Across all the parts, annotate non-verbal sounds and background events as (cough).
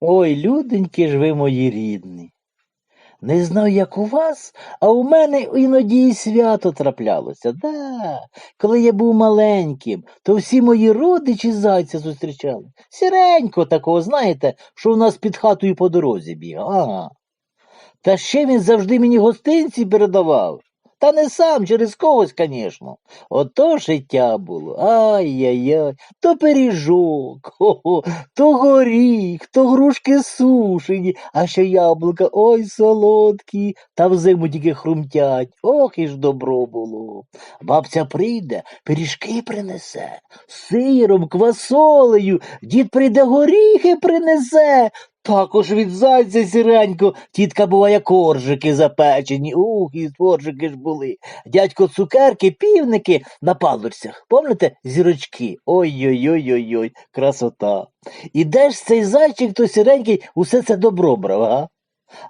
Ой, люденьки ж ви мої рідні. Не знаю, як у вас, а у мене іноді і свято траплялося. Да. Коли я був маленьким, то всі мої родичі зайця зустрічали. Сіренько такого, знаєте, що у нас під хатою по дорозі бігав. Ага. Та ще він завжди мені гостинці передавав. Та не сам, через когось, звісно. Ото життя було. Ай-яй-яй, то пиріжок, (laughs) хо-хо, то горіх, то грушки сушені, а ще яблука, ой, солодкі, та взиму тільки хрумтять. Ох, і ж добро було. Бабця прийде, пиріжки принесе, сиром, квасолею, дід прийде горіхи принесе. Також від зайця сіренько, тітка буває коржики запечені. Ух, і коржики ж були. Дядько цукерки, півники на палочцях. Помните зірочки? Ой-ой-ой-ой-ой, красота. І де ж цей зайчик, то сіренький, усе це добро брав, а?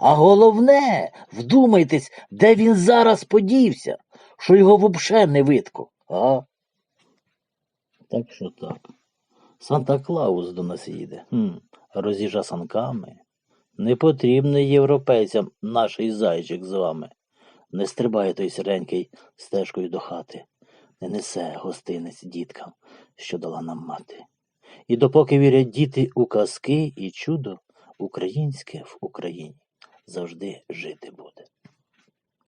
А головне, вдумайтесь, де він зараз подівся, що його вообще не видко, а? Так що так. Санта Клаус до нас їде. Хм, розіжа санками. Не потрібний європейцям наший зайчик з вами. Не стрибає той сіренький стежкою до хати, не несе гостинець діткам, що дала нам мати. І допоки вірять діти у казки і чудо, українське в Україні завжди жити буде.